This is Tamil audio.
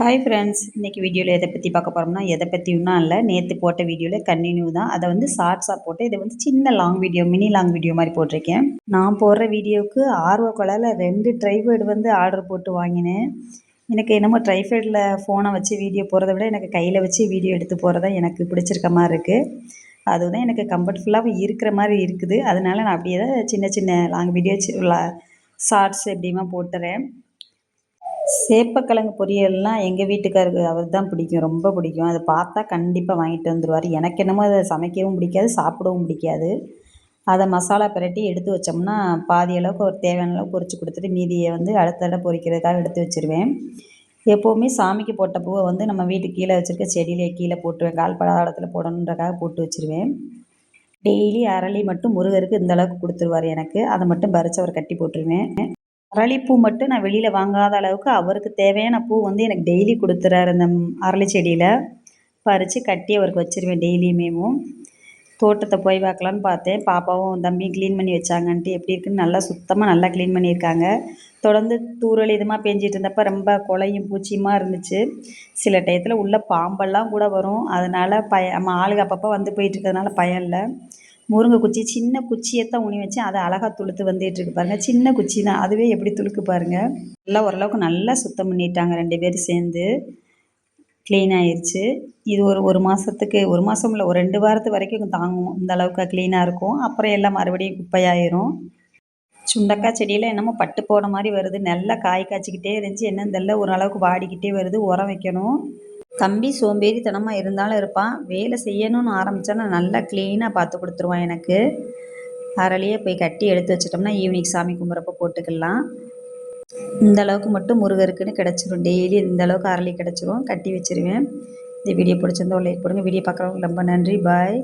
ஹாய் ஃப்ரெண்ட்ஸ் இன்றைக்கி வீடியோவில் எதை பற்றி பார்க்க போகிறோம்னா எதை பற்றியும்னா இல்லை நேற்று போட்ட வீடியோவில் கண்டினியூ தான். அதை வந்து ஷார்ட்ஸாக போட்டு இதை வந்து சின்ன long video mini long video மாதிரி போட்டிருக்கேன். நான் போடுற வீடியோவுக்கு ஆர்வ கொலையில் ரெண்டு ட்ரைபேர்டு வந்து ஆர்டர் போட்டு வாங்கினேன். எனக்கு என்னமோ ட்ரைஃபைடில் ஃபோனை வச்சு வீடியோ போகிறத விட எனக்கு கையில் வச்சு வீடியோ எடுத்து போகிறதா எனக்கு பிடிச்சிருக்க மாதிரி இருக்குது அதுதான் எனக்கு கம்ஃபர்ட்ஃபுல்லாக இருக்கிற மாதிரி இருக்குது. அதனால நான் அப்படியே தான் சின்ன சின்ன லாங் வீடியோ ஷார்ட்ஸ் எப்படியுமா போட்டுறேன். சேப்பக்கிழங்கு பொரியல்னால் எங்கள் வீட்டுக்காருக்கு அவர் தான் பிடிக்கும் ரொம்ப பிடிக்கும். அதை பார்த்தா கண்டிப்பாக வாங்கிட்டு வந்துடுவார் எனக்கு என்னமோ அதை சமைக்கவும் பிடிக்காது சாப்பிடவும் பிடிக்காது. அதை மசாலா பிரட்டி எடுத்து வச்சோம்னா பாதி அளவுக்கு ஒரு தேவையான அளவுக்கு பொறிச்சு கொடுத்துட்டு மீதியை வந்து அடுத்த தடவை பொரிக்கிறதுக்காக எடுத்து வச்சுருவேன். எப்போவுமே சாமிக்கு போட்ட பூவை வந்து நம்ம வீட்டுக்கு கீழே வச்சுருக்க செடியிலே கீழே போட்டுருவேன். கால் படாதத்தில் போடணுன்றக்காக போட்டு வச்சுருவேன். டெய்லி அரளி மட்டும் முருகருக்கு இந்த அளவுக்கு கொடுத்துருவார் எனக்கு. அதை மட்டும் பறித்து அவர் கட்டி போட்டுருவேன். அரளிப்பூ மட்டும் நான் வெளியில் வாங்காத அளவுக்கு அவருக்கு தேவையான பூ வந்து எனக்கு டெய்லி கொடுத்துறாரு அந்த அரளி செடியில். பறித்து கட்டி அவருக்கு வச்சுருவேன் டெய்லியுமேவும் தோட்டத்தை போய் பார்க்கலான்னு பார்த்தேன். பாப்பாவும் தம்பியும் க்ளீன் பண்ணி வச்சாங்கன்ட்டு எப்படி இருக்குன்னு நல்லா சுத்தமாக நல்லா க்ளீன் பண்ணியிருக்காங்க. தொடர்ந்து தூரல் இதுமாக பெஞ்சிட்டு இருந்தப்போ ரொம்ப கொலையும் பூச்சியுமாக இருந்துச்சு. சில டயத்தில் உள்ள பாம்பெல்லாம் கூட வரும். அதனால் பய நம்ம ஆளுங்க அப்பப்போ வந்து போயிட்டு இருக்கிறதுனால பயம் இல்லை. முருங்கை குச்சி சின்ன குச்சியை தான் ஊனி வச்சு அதை அழகாக துளுத்து வந்துட்டுருக்கு பாருங்கள் சின்ன குச்சி தான் அதுவே எப்படி துளுக்கு பாருங்கள் நல்லா ஓரளவுக்கு நல்லா சுத்தம் பண்ணிட்டாங்க ரெண்டு பேரும் சேர்ந்து. க்ளீன் ஆயிடுச்சு இது ஒரு ஒரு மாதத்துக்கு ஒரு மாதம் இல்லை ஒரு ரெண்டு வாரத்து வரைக்கும் தாங்கும் இந்த அளவுக்கு க்ளீனாக இருக்கும். அப்புறம் எல்லாம் மறுபடியும் குப்பையாயிரும். சுண்டக்காய் செடியில் என்னமோ பட்டு போன மாதிரி வருது. நல்லா காய் காய்ச்சிக்கிட்டே இருந்துச்சு. என்னன்னு தெரியல. ஓரளவுக்கு வாடிக்கிட்டே வருது. உரம் வைக்கணும். தம்பி சோம்பேறித்தனமாக இருந்தாலும் இருப்பான். வேலை செய்யணும்னு ஆரம்பித்தானா நல்லா க்ளீனாக பார்த்து கொடுத்துருவான் எனக்கு. அறலையே போய் கட்டி எடுத்து வச்சிட்டோம்னா ஈவினிங் சாமி கும்பிட்றப்ப போட்டுக்கலாம். இந்த அளவுக்கு மட்டும் முருகருக்குன்னு கிடச்சிரும். டெய்லி இந்த அளவுக்கு அரளி கிடச்சிரும். கட்டி வச்சிருவேன். இந்த வீடியோ பிடிச்சிருந்தோம் லைக் போடுங்க. வீடியோ பார்க்குறவங்களுக்கு ரொம்ப நன்றி. பாய்